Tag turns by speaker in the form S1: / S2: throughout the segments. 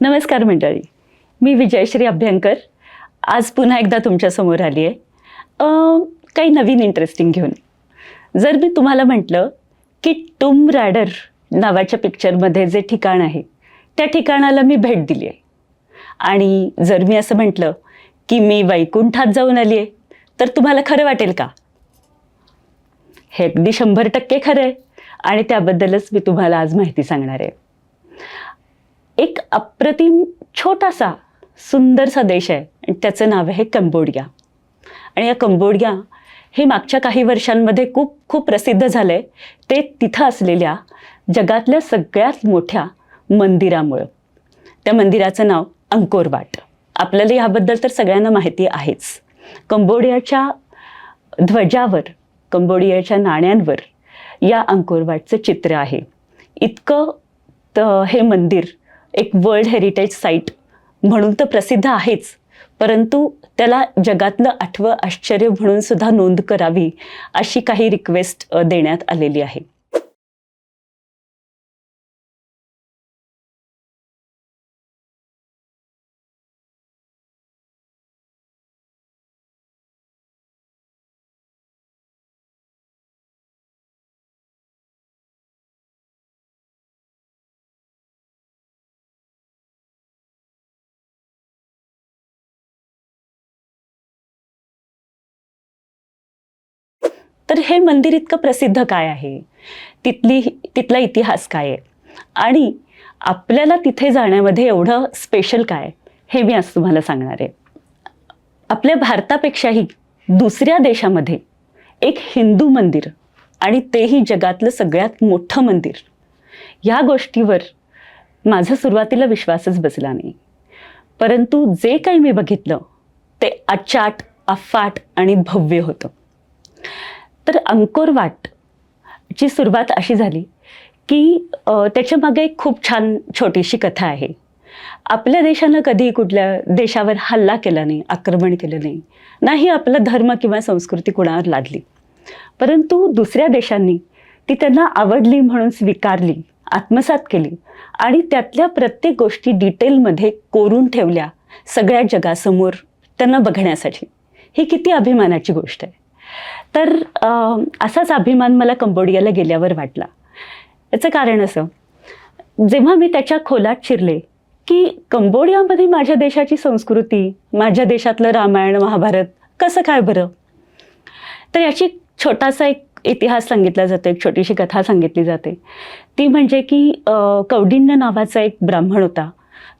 S1: नमस्कार मंडळी. मी विजयश्री अभ्यंकर. आज पुन्हा एकदा तुमच्यासमोर आली आहे काही नवीन इंटरेस्टिंग घेऊन. जर मी तुम्हाला म्हटलं की टुम रॅडर नावाच्या पिक्चरमध्ये जे ठिकाण आहे त्या ठिकाणाला मी भेट दिली आहे आणि जर मी असं म्हटलं की मी वैकुंठात जाऊन आली आहे तर तुम्हाला खरं वाटेल का? हे अगदी शंभर टक्के खरं आहे आणि त्याबद्दलच मी तुम्हाला आज माहिती सांगणार आहे. एक अप्रतिम छोटासा सुंदरसा देश आहे. आणि त्याचं नाव आहे कंबोडिया. आणि या कंबोडिया हे मागच्या काही वर्षांमध्ये खूप खूप प्रसिद्ध झालं आहे ते तिथं असलेल्या जगातल्या सगळ्यात मोठ्या मंदिरामुळं. त्या मंदिराचं नाव अंकोरवाट. आपल्याला ह्याबद्दल तर सगळ्यांना माहिती आहेच. कंबोडियाच्या ध्वजावर कंबोडियाच्या नाण्यांवर या अंकोरवाटचं चित्र आहे. इतकं त हे मंदिर एक वर्ल्ड हेरिटेज साईट म्हणून तर प्रसिद्ध आहेच. परंतु त्याला जगातलं आठवं आश्चर्य म्हणून सुद्धा नोंद करावी अशी काही रिक्वेस्ट देण्यात आलेली आहे. तर हे मंदिर इतकं प्रसिद्ध काय आहे? तिथली तिथला इतिहास काय आहे? आणि आपल्याला तिथे जाण्यामध्ये एवढं स्पेशल काय? हे मी आज तुम्हाला सांगणार आहे. आपल्या भारतापेक्षाही दुसऱ्या देशामध्ये एक हिंदू मंदिर आणि तेही जगातलं सगळ्यात मोठं मंदिर ह्या गोष्टीवर माझा सुरुवातीला विश्वासच बसला नाही. परंतु जे काही मी बघितलं ते अचाट अफाट आणि भव्य होतं. तर अंकोरवाट ची सुरुवात अशी झाली की त्याच्यामागे एक खूप छान छोटीशी कथा आहे. आपल्या देशानं कधी कुठल्या देशावर हल्ला केला नाही आक्रमण केलं नाही नाही आपला धर्म किंवा संस्कृती कुणावर लादली. परंतु दुसऱ्या देशांनी ती त्यांना आवडली म्हणून स्वीकारली आत्मसात केली आणि त्यातल्या प्रत्येक गोष्टी डिटेलमध्ये कोरून ठेवल्या सगळ्या जगासमोर त्यांना बघण्यासाठी. ही किती अभिमानाची गोष्ट आहे. तर असाच अभिमान मला कंबोडियाला गेल्यावर वाटला. याचं कारण असं जेव्हा मी त्याच्या खोलात शिरले की कंबोडियामध्ये माझ्या देशाची संस्कृती माझ्या देशातलं रामायण महाभारत कसं काय बरं? तर याची छोटासा एक इतिहास सांगितला जातो एक छोटीशी कथा सांगितली जाते. ती म्हणजे की कौडिन्य नावाचा एक ब्राह्मण होता.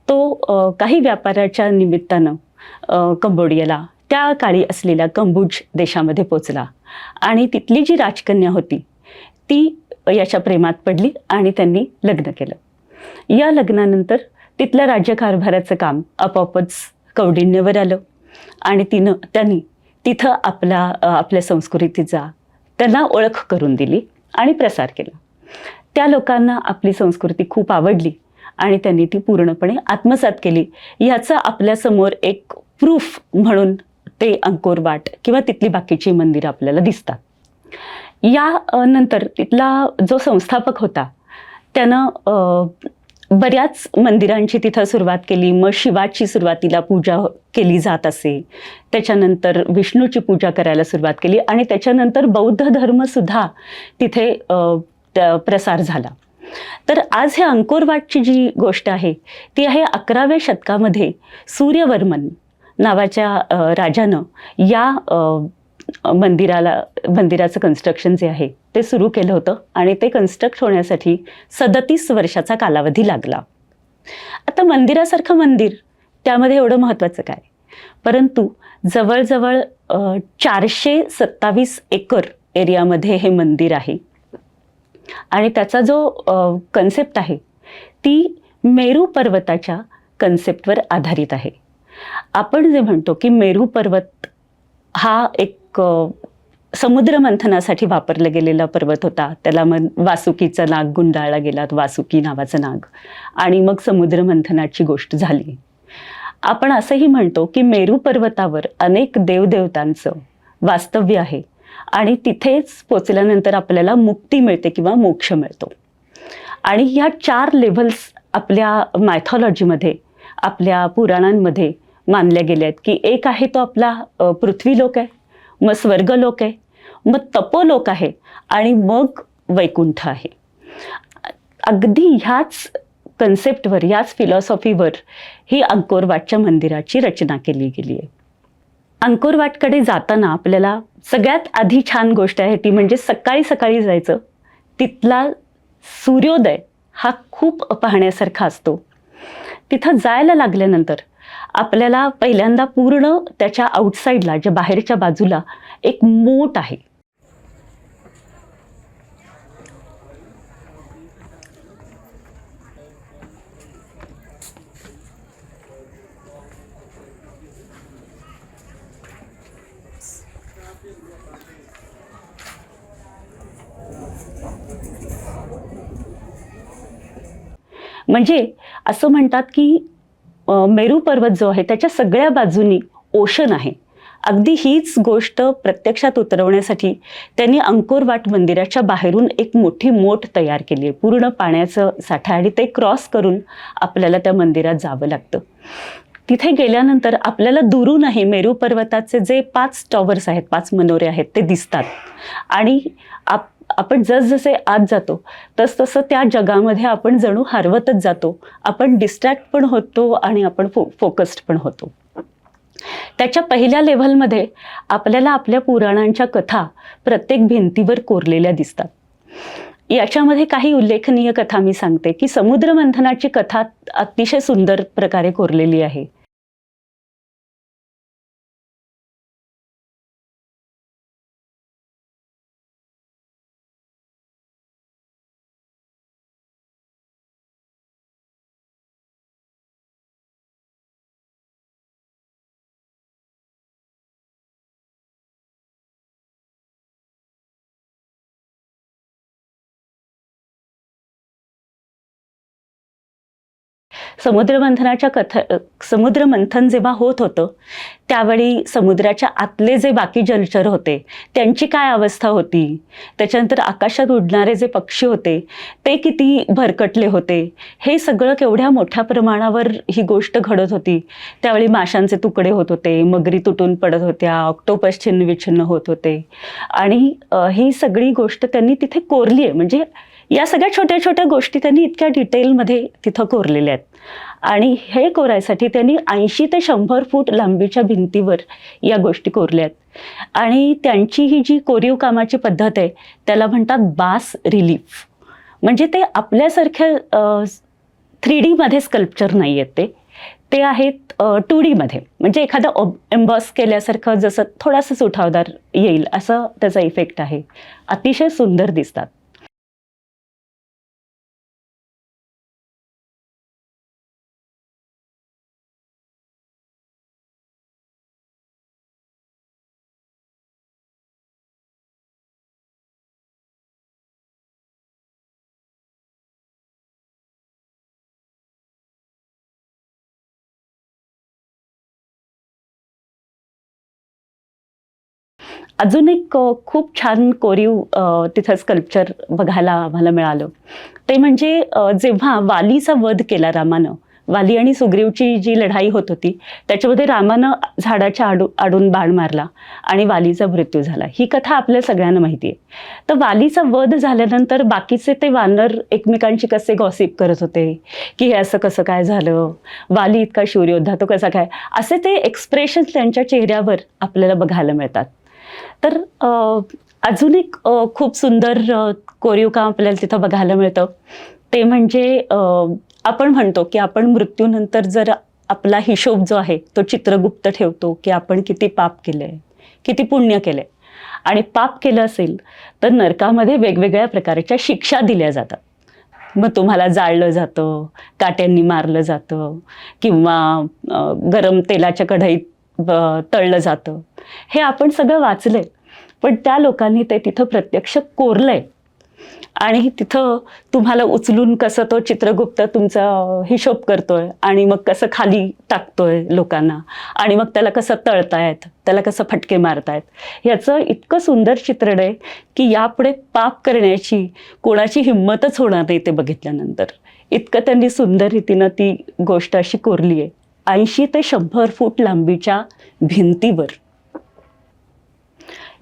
S1: तो काही व्यापाराच्या निमित्तानं कंबोडियाला त्या काळी असलेल्या कंबुज देशामध्ये पोचला. आणि तिथली जी राजकन्या होती ती याच्या प्रेमात पडली आणि त्यांनी लग्न केलं. या लग्नानंतर तिथल्या राज्यकारभाराचं काम आपोआपच कौडिन्यवर आलं आणि तिनं त्यांनी तिथं आपला आपल्या संस्कृतीचा त्यांना ओळख करून दिली आणि प्रसार केला. त्या लोकांना आपली संस्कृती खूप आवडली आणि त्यांनी ती पूर्णपणे आत्मसात केली. याचं आपल्यासमोर एक प्रूफ म्हणून ते अंकोरवाट किंवा तिथली बाकीची मंदिरं आपल्याला दिसतात. या नंतर तिथला जो संस्थापक होता त्यानं बऱ्याच मंदिरांची तिथं सुरुवात केली. मग शिवाची सुरुवातीला पूजा केली जात असे. त्याच्यानंतर विष्णूची पूजा करायला सुरुवात केली आणि त्याच्यानंतर बौद्ध धर्मसुद्धा तिथे प्रसार झाला. तर आज हे अंकोरवाटची जी गोष्ट आहे ती आहे अकराव्या शतकामध्ये सूर्यवर्मन. नावाच्या राजानं या मंदिराला मंदिराचं कन्स्ट्रक्शन जे आहे ते सुरू केलं होतं आणि ते कन्स्ट्रक्ट होण्यासाठी सदतीस वर्षाचा कालावधी लागला. आता मंदिरासारखं मंदिर त्यामध्ये एवढं महत्त्वाचं काय? परंतु जवळजवळ चारशे सत्तावीस एकर एरियामध्ये हे मंदिर आहे. आणि त्याचा जो कन्सेप्ट आहे ती मेरू पर्वताच्या कन्सेप्टवर आधारित आहे. आपण जे म्हणतो की मेरू पर्वत हा एक समुद्र मंथनासाठी वापरला गेलेला पर्वत होता. त्याला मग वासुकीचा नाग गुंडाळला गेला वासुकी नावाचा नाग. आणि मग समुद्र मंथनाची गोष्ट झाली. आपण असंही म्हणतो की मेरू पर्वतावर अनेक देवदेवतांचं वास्तव्य आहे. आणि तिथेच पोचल्यानंतर आपल्याला मुक्ती मिळते किंवा मोक्ष मिळतो. आणि ह्या चार लेव्हल्स आपल्या मायथॉलॉजीमध्ये आपल्या पुराणांमध्ये मानल्या गेल्या आहेत की एक आहे तो आपला पृथ्वी पृथ्वीलोक आहे मग स्वर्गलोक आहे मग तपोलोक आहे आणि मग वैकुंठ आहे. अगदी ह्याच कन्सेप्टवर याच फिलॉसॉफीवर ही अंकोरवाटच्या मंदिराची रचना केली गेली आहे. अंकोरवाटकडे जाताना आपल्याला सगळ्यात आधी छान गोष्ट आहे ती म्हणजे सकाळी सकाळी जायचं. तिथला सूर्योदय हा खूप पाहण्यासारखा असतो. तिथं जायला लागल्यानंतर आपल्याला पहिल्यांदा पूर्ण त्याच्या आउटसाईडला ज्या बाहेरच्या बाजूला एक मोठ आहे. म्हणजे असं म्हणतात की मेरू पर्वत जो आहे त्याच्या सगळ्या बाजूनी ओशन आहे. अगदी हीच गोष्ट प्रत्यक्षात उतरवण्यासाठी त्यांनी अंकोरवाट मंदिराच्या बाहेरून एक मोठी मोठ तयार केली आहे. पूर्ण पाण्याचं साठा आणि ते क्रॉस करून आपल्याला त्या मंदिरात जावं लागतं. तिथे गेल्यानंतर आपल्याला दुरूनही मेरू पर्वताचे जे पाच टॉवर्स आहेत पाच मनोरे आहेत ते दिसतात. आणि आप आपण जसजसे आत जातो तसतसं त्या जगामध्ये आपण जणू हरवतच जातो. आपण डिस्ट्रॅक्ट पण होतो आणि आपण फो फोकस्ड पण होतो. त्याच्या पहिल्या लेव्हलमध्ये आपल्याला आपल्या पुराणांच्या कथा प्रत्येक भिंतीवर कोरलेल्या दिसतात. याच्यामध्ये काही उल्लेखनीय कथा मी सांगते की समुद्रमंथनाची कथा अतिशय सुंदर प्रकारे कोरलेली आहे. समुद्रमंथनाच्या कथ समुद्रमंथन जेव्हा होत होतं त्यावेळी समुद्राच्या आतले जे बाकी जलचर होते त्यांची काय अवस्था होती? त्याच्यानंतर आकाशात उडणारे जे पक्षी होते ते किती भरकटले होते? हे सगळं केवढ्या मोठ्या प्रमाणावर ही गोष्ट घडत होती? त्यावेळी माशांचे तुकडे होत होते मगरी तुटून पडत होत्या ऑक्टोपस छिन्न विछिन्न होत होते. आणि ही सगळी गोष्ट त्यांनी तिथे कोरली आहे म्हणजे या सगळ्या छोट्या छोट्या गोष्टी त्यांनी इतक्या डिटेलमध्ये तिथं कोरलेल्या आहेत. आणि हे कोरायसाठी त्यांनी ऐंशी ते शंभर फूट लांबीच्या भिंतीवर या गोष्टी कोरल्या आहेत. आणि त्यांची ही जी कोरीव कामाची पद्धत आहे त्याला म्हणतात बास रिलीफ. म्हणजे ते आपल्यासारख्या थ्री डीमध्ये स्कल्पचर नाही आहेत ते. ते आहेत टू डीमध्ये म्हणजे एखादं एम्बॉस केल्यासारखं जसं थोडासा उठावदार येईल असं त्याचा इफेक्ट आहे. अतिशय सुंदर दिसतात. अजून एक खूप छान कोरीव तिथं स्कल्पचर बघायला आम्हाला मिळालं. ते म्हणजे जेव्हा वालीचा वध केला रामानं वाली आणि सुग्रीवची जी लढाई होत होती त्याच्यामध्ये रामानं झाडाच्या आडू आडून बाण मारला आणि वालीचा मृत्यू झाला. ही कथा आपल्या सगळ्यांना माहिती आहे तर वालीचा वध झाल्यानंतर बाकीचे ते वानर एकमेकांची कसे गॉसिप करत होते की हे असं कसं काय झालं वाली इतका शूरयोद्धा तो कसा काय? असे ते एक्सप्रेशन त्यांच्या चेहऱ्यावर आपल्याला बघायला मिळतात. तर अजून एक खूप सुंदर कोरीव काम आपल्याला तिथं बघायला मिळतं. ते म्हणजे आपण म्हणतो की आपण मृत्यूनंतर जर आपला हिशोब जो आहे तो चित्रगुप्त ठेवतो की आपण किती पाप केलंय किती पुण्य केलंय. आणि पाप केलं असेल तर नरकामध्ये वेगवेगळ्या प्रकारच्या शिक्षा दिल्या जातात. मग तुम्हाला जाळलं जातं काट्यांनी मारलं जातं किंवा गरम तेलाच्या कढईत तळलं जातं. हे आपण सगळं वाचलंय. पण त्या लोकांनी ते तिथं प्रत्यक्ष कोरलंय. आणि तिथं तुम्हाला उचलून कसं तो चित्रगुप्त तुमचा हिशोब करतोय आणि मग कसं खाली टाकतोय लोकांना. आणि मग त्याला कसं तळतायत त्याला कसं फटके मारतायत. याचं इतकं सुंदर चित्रण आहे की यापुढे पाप करण्याची कोणाची हिंमतच होणार नाही ते बघितल्यानंतर. इतकं त्यांनी सुंदर रीतीनं ती गोष्ट अशी कोरली आहे ऐंशी ते शंभर फूट लांबीच्या भिंतीवर.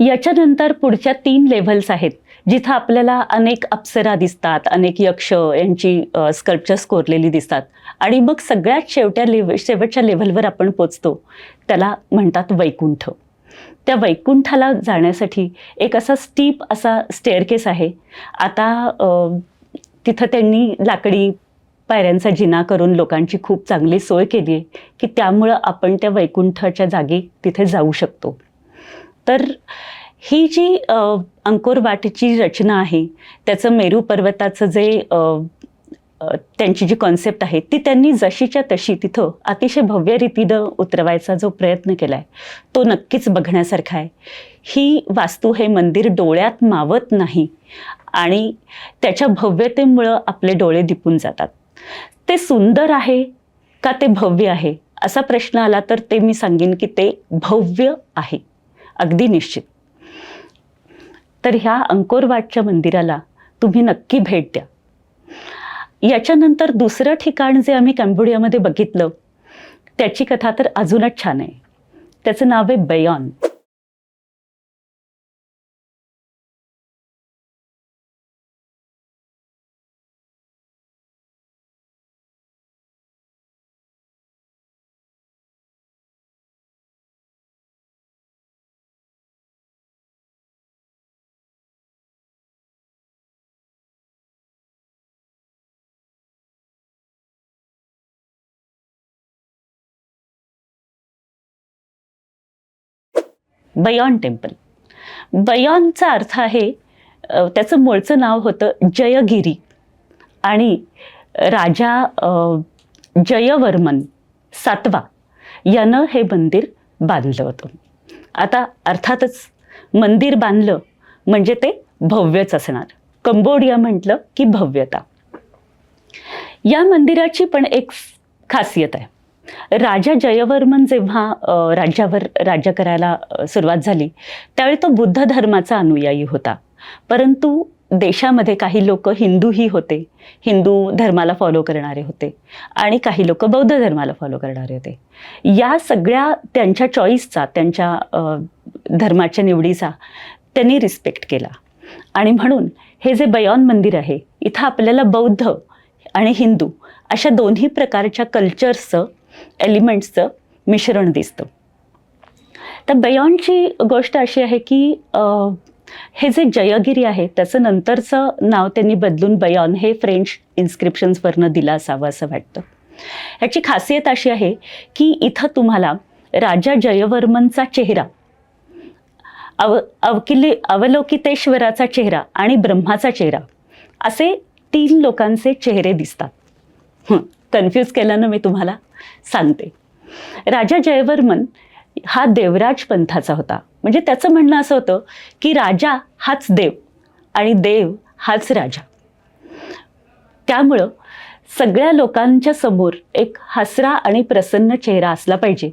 S1: याच्यानंतर पुढच्या तीन लेव्हल्स आहेत जिथं आपल्याला अनेक अप्सरा दिसतात अनेक यक्ष यांची स्कल्पचर्स कोरलेली दिसतात. आणि मग सगळ्यात शेवट्या लेव शेवटच्या लेव्हलवर आपण पोचतो. त्याला म्हणतात वैकुंठ. त्या वैकुंठाला जाण्यासाठी एक असा स्टीप असा स्टेअरकेस आहे. आता तिथं त्यांनी लाकडी पायऱ्यांचा जिना करून लोकांची खूप चांगली सोय केली आहे की त्यामुळं आपण त्या वैकुंठाच्या जागी तिथे जाऊ शकतो. तर ही जी अ, अंकोर वाटची रचना आहे त्याचं मेरू पर्वताचं जे त्यांची जी कॉन्सेप्ट आहे ती त्यांनी जशीच्या तशी तिथं अतिशय भव्य रीतीनं उतरवायचा जो प्रयत्न केला आहे तो नक्कीच बघण्यासारखा आहे. ही वास्तू हे मंदिर डोळ्यात मावत नाही आणि त्याच्या भव्यतेमुळं आपले डोळे दिपून जातात. ते सुंदर आहे का ते भव्य आहे? असा प्रश्न आला तर ते मी सांगेन की ते भव्य आहे. अगदी निश्चित. तर ह्या अंकोरवाटच्या मंदिराला तुम्ही नक्की भेट द्या. याच्यानंतर दुसरं ठिकाण जे आम्ही कॅम्बोडियामध्ये बघितलं त्याची कथा तर अजूनच छान आहे. त्याचं नाव आहे बयॉन. बयॉन टेम्पल. बयॉनचा अर्थ आहे त्याचं मूळचं नाव होतं जयगिरी. आणि राजा जयवर्मन सातवा यानं हे मंदिर बांधलं होतं. आता अर्थातच मंदिर बांधलं म्हणजे ते भव्यच असणार. कंबोडिया म्हटलं की भव्यता. या मंदिराची पण एक खासियत आहे. राजा जयवर्मन जेव्हा राज्यावर राज्य करायला सुरुवात झाली त्यावेळी तो बुद्ध धर्माचा अनुयायी होता. परंतु देशामध्ये काही लोक हिंदूही होते. हिंदू धर्माला फॉलो करणारे होते आणि काही लोक बौद्ध धर्माला फॉलो करणारे होते. या सगळ्या त्यांच्या चॉईसचा त्यांच्या धर्माच्या निवडीचा त्यांनी रिस्पेक्ट केला. आणि म्हणून हे जे बयॉन मंदिर आहे इथं आपल्याला बौद्ध आणि हिंदू अशा दोन्ही प्रकारच्या कल्चर्सचं एलिमेंट्सचं मिश्रण दिसतं. तर बयॉनची गोष्ट अशी आहे की हे जे जयगिरी आहे त्याचं नंतरचं नाव त्यांनी बदलून बयॉन हे फ्रेंच इन्स्क्रिप्शन्सवरनं दिलं असावं असं वाटतं. ह्याची खासियत अशी आहे की इथं तुम्हाला राजा जयवर्मनचा चेहरा अव अवकिले अवलोकितेश्वराचा चेहरा आणि ब्रह्माचा चेहरा असे तीन लोकांचे चेहरे दिसतात. कन्फ्यूज केल्यानं मी तुम्हाला? सांगते. राजा जयवर्मन हा देवराज पंथाचा होता. म्हणजे त्याचं म्हणणं असं होतं की राजा हाच देव आणि देव हाच राजा. त्यामुळं सगळ्या लोकांच्या समोर एक हसरा आणि प्रसन्न चेहरा असला पाहिजे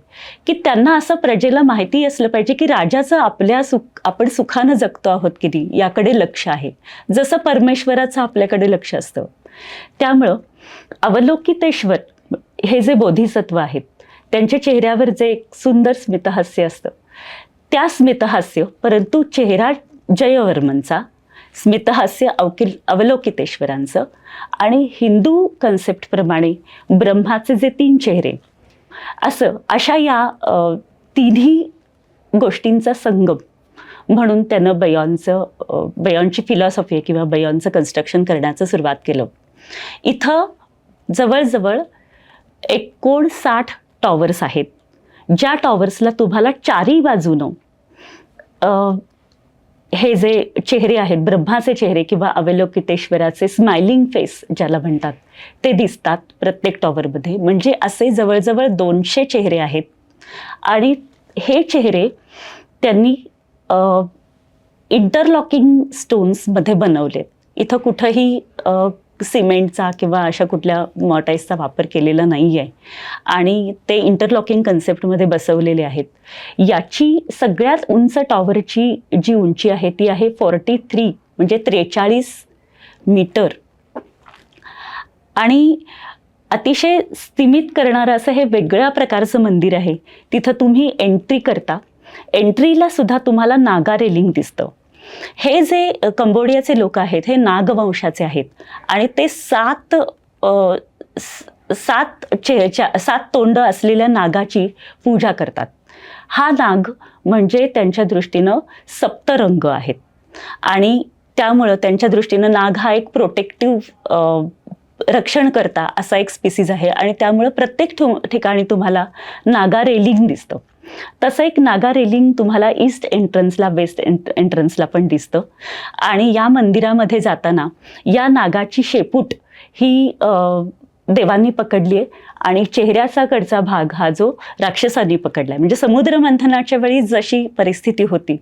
S1: की त्यांना असं प्रजेला माहिती असलं पाहिजे की राजाचं आपल्या सुख आपण सुखानं जगतो आहोत की नाही याकडे लक्ष आहे. जसं परमेश्वराचं आपल्याकडे लक्ष असतं. त्यामुळं अवलोकितेश्वर हे जे बोधिसत्व आहेत त्यांच्या चेहऱ्यावर जे एक सुंदर स्मितहास्य असतं त्या स्मितहास्य परंतु चेहरा जयवर्मनचा स्मितहास्य अवकिल अवलोकितेश्वरांचं आणि हिंदू कन्सेप्टप्रमाणे ब्रह्माचे जे तीन चेहरे असं अशा या तिन्ही गोष्टींचा संगम म्हणून त्यानं बयॉनचं बयॉनची फिलॉसॉफी किंवा बयॉनचं कन्स्ट्रक्शन करण्याचं सुरुवात केलं. इथं जवळजवळ एकोणसाठ टॉवर्स आहेत. ज्या टॉवर्सला तुम्हाला चारही बाजूनं हे जे चेहरे आहेत ब्रह्माचे चेहरे किंवा अवलोकितेश्वराचे स्माइलिंग फेस ज्याला म्हणतात ते दिसतात प्रत्येक टॉवरमध्ये. म्हणजे असे जवळजवळ दोनशे चेहरे आहेत. आणि हे चेहरे त्यांनी इंटरलॉकिंग स्टोन्समध्ये बनवलेत. इथं कुठंही सिमेंटचा किंवा अशा कुठल्या मॉटाईजचा वापर केलेला नाही आहे आणि ते इंटरलॉकिंग कन्सेप्टमध्ये बसवलेले आहेत. याची सगळ्यात उंच टॉवरची जी उंची आहे ती आहे फोर्टी थ्री म्हणजे त्रेचाळीस मीटर आणि अतिशय स्थिमित करणारं असं हे वेगळ्या प्रकारचं मंदिर आहे. तिथं तुम्ही एंट्री करता. एंट्रीला सुद्धा तुम्हाला नागा रेलिंग दिसतं. हे जे कंबोडियाचे लोक आहेत हे नागवंशाचे आहेत आणि ते सात सात चे सात तोंड असलेल्या नागाची पूजा करतात. हा नाग म्हणजे त्यांच्या दृष्टीनं सप्तरंग आहेत. आणि त्यामुळं त्यांच्या दृष्टीनं नाग हा एक प्रोटेक्टिव्ह रक्षण करता असा एक स्पीसीज आहे आणि त्यामुळं प्रत्येक ठिकाणी तुम्हाला नागा रेलिंग दिसतं. तसं एक नागा रेलिंग तुम्हाला ईस्ट एंट्रन्सला वेस्ट एंट्रन्सला पण दिसतं. आणि या मंदिरामध्ये जाताना या नागाची शेपूट ही देवांनी पकडली आहे. आणि चेहऱ्याचा कडचा भाग हा जो राक्षसांनी पकडला आहे. म्हणजे समुद्र मंथनाच्या वेळी जशी परिस्थिती होती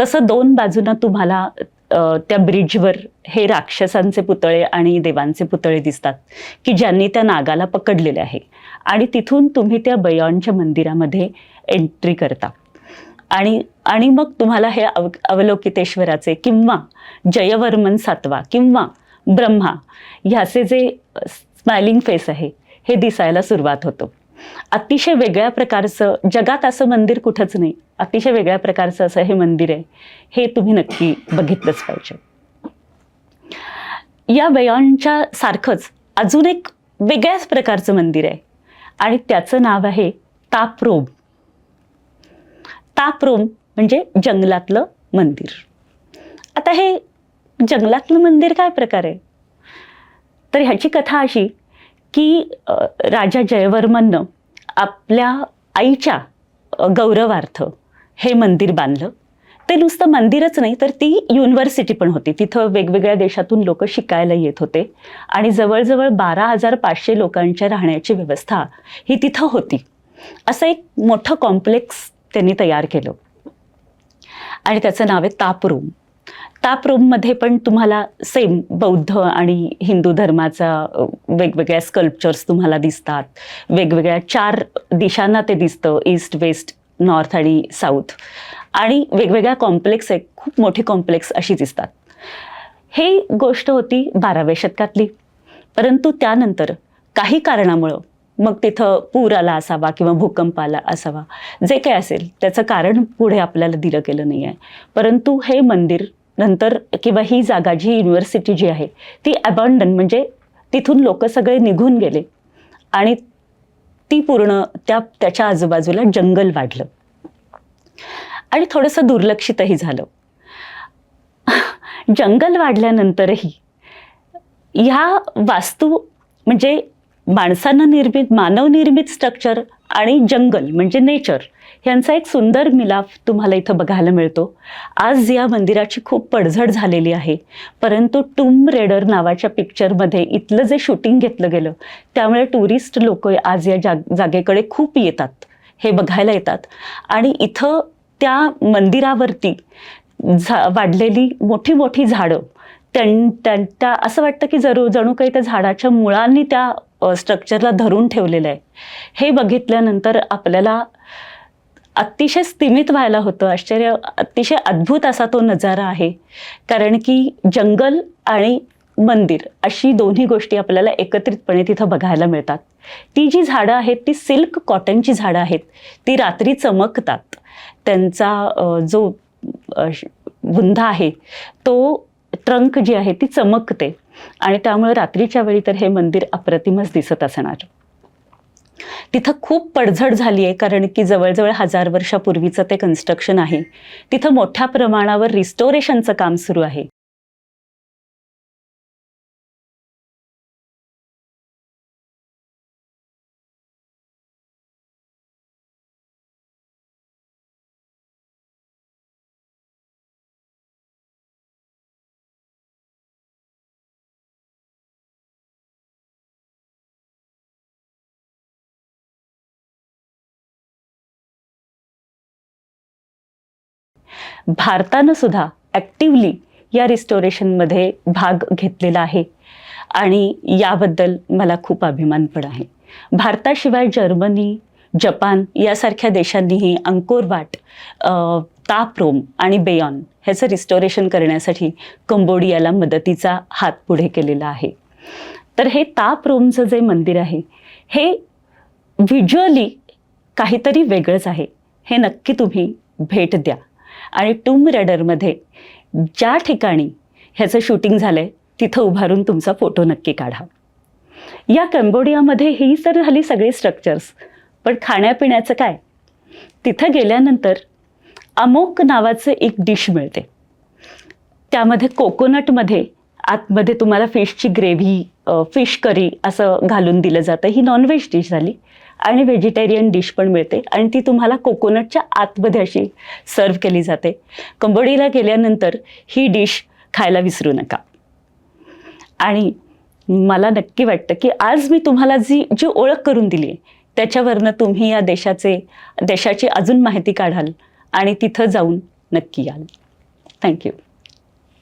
S1: तसं दोन बाजूंना तुम्हाला त्या ब्रिजवर हे राक्षसांचे पुतळे आणि देवांचे पुतळे दिसतात की ज्यांनी त्या नागाला पकडलेले आहे. आणि तिथून तुम्ही त्या बयॉनच्या मंदिरामध्ये एंट्री करता. आणि आणि मग तुम्हाला हे अव अवलोकितेश्वराचे किंवा जयवर्मन सातवा किंवा ब्रह्मा ह्याचे जे स्माइलिंग फेस आहे हे दिसायला सुरुवात होतो. अतिशय वेगळ्या प्रकारचं जगात असं मंदिर कुठंच नाही. अतिशय वेगळ्या प्रकारचं असं हे मंदिर आहे हे तुम्ही नक्की बघितलंच पाहिजे. या वयांच्या सारखंच अजून एक वेगळ्याच प्रकारचं मंदिर आहे. आणि त्याचं नाव आहे तापरोम तापरोम म्हणजे जंगलातलं मंदिर. आता हे जंगलातलं मंदिर काय प्रकार आहे? तर ह्याची कथा अशी की राजा जयवर्मननं आपल्या आईच्या गौरवार्थ हे मंदिर बांधलं. ते नुसतं मंदिरच नाही तर ती युनिव्हर्सिटी पण होती. तिथं वेगवेगळ्या देशातून लोक शिकायला येत होते आणि जवळजवळ बारा हजार पाचशे लोकांच्या राहण्याची व्यवस्था ही तिथं होती. असं एक मोठं कॉम्प्लेक्स त्यांनी तयार केलं. आणि त्याचं नाव आहे तापरूम तापरूममध्ये पण तुम्हाला सेम बौद्ध आणि हिंदू धर्माचा वेगवेगळ्या स्कल्पचर्स तुम्हाला दिसतात. वेगवेगळ्या चार दिशांना ते दिसतं ईस्ट वेस्ट नॉर्थ आणि साऊथ आणि वेगवेगळ्या कॉम्प्लेक्स आहे खूप मोठी कॉम्प्लेक्स अशी दिसतात. हे गोष्ट होती बाराव्या शतकातली. परंतु त्यानंतर काही कारणामुळं मग तिथं पूर आला असावा किंवा भूकंप आला असावा. जे काय असेल त्याचं कारण पुढे आपल्याला दिलं गेलं नाही आहे. परंतु हे मंदिर नंतर किंवा ही जागा जी युनिव्हर्सिटी जी आहे ती अबॉन्डन म्हणजे तिथून लोक सगळे निघून गेले आणि ती पूर्ण त्या त्याच्या आजूबाजूला जंगल वाढलं. आणि थोडंसं दुर्लक्षितही झालं. जंगल वाढल्यानंतरही ह्या वास्तू म्हणजे माणसानं निर्मित मानवनिर्मित स्ट्रक्चर आणि जंगल म्हणजे नेचर यांचा एक सुंदर मिलाप तुम्हाला इथं बघायला मिळतो. आज या मंदिराची खूप पडझड झालेली आहे. परंतु टूम रेडर नावाच्या पिक्चरमध्ये इथलं जे शूटिंग घेतलं गेलं त्यामुळे टुरिस्ट लोक आज या जाग जागेकडे खूप येतात. हे बघायला येतात. आणि इथं त्या मंदिरावरती झा वाढलेली मोठी मोठी झाडं त्यां त्यां- त्या असं वाटतं की जरू जणू काही त्या झाडाच्या मुळांनी त्या स्ट्रक्चरला धरून ठेवलेलं आहे हे बघितल्यानंतर आपल्याला अतिशय स्तिमित व्हायला होतं. आश्चर्य अतिशय अद्भुत असा तो नजारा आहे. कारण की जंगल आणि मंदिर अशी दोन्ही गोष्टी आपल्याला एकत्रितपणे तिथं बघायला मिळतात. ती जी झाडं आहेत ती सिल्क कॉटनची झाडं आहेत. ती रात्री चमकतात. त्यांचा जो अ, आहे तो ट्रंक जी आहे ती चमकते. आणि त्यामुळे रात्रीच्या वेळी तर हे मंदिर अप्रतिमच दिसत असणार. तिथं खूप पडझड झाली आहे कारण की जवळजवळ हजार वर्षापूर्वीचं ते कन्स्ट्रक्शन आहे. तिथं मोठ्या प्रमाणावर रिस्टोरेशनचं काम सुरू आहे. भारतानं सुद्धा ॲक्टिवली या रिस्टोरेशनमध्ये भाग घेतलेला आहे. आणि याबद्दल मला खूप अभिमान पण आहे. भारताशिवाय जर्मनी जपान यासारख्या देशांनीही अंकोरवाट अ, तापरोम आणि बेयॉन ह्याचं रिस्टोरेशन करण्यासाठी कंबोडियाला मदतीचा हात पुढे केलेला आहे. तर हे ताप रोमचं जे मंदिर आहे हे व्हिज्युअली काहीतरी वेगळंच आहे. हे नक्की तुम्ही भेट द्या. आणि टूम रेडरमध्ये ज्या ठिकाणी ह्याचं शूटिंग झालं आहे तिथं उभारून तुमचा फोटो नक्की काढा. या कंबोडियामध्ये ही तर झाली सगळी स्ट्रक्चर्स पण खाण्यापिण्याचं काय? तिथं गेल्यानंतर अमोक नावाचं एक डिश मिळते. त्यामध्ये कोकोनटमध्ये आतमध्ये तुम्हाला फिशची ग्रेव्ही फिश करी असं घालून दिलं जातं. ही नॉनव्हेज डिश झाली. आणि व्हेजिटेरियन डिश पण मिळते. आणि ती तुम्हाला कोकोनटच्या आतमध्ये अशी सर्व केली जाते. कंबोडीला गेल्यानंतर ही डिश खायला विसरू नका. आणि मला नक्की वाटतं की आज मी तुम्हाला जी जी ओळख करून दिली आहे त्याच्यावरनं तुम्ही या देशाचे देशाची अजून माहिती काढाल आणि तिथं जाऊन नक्की याल. थँक्यू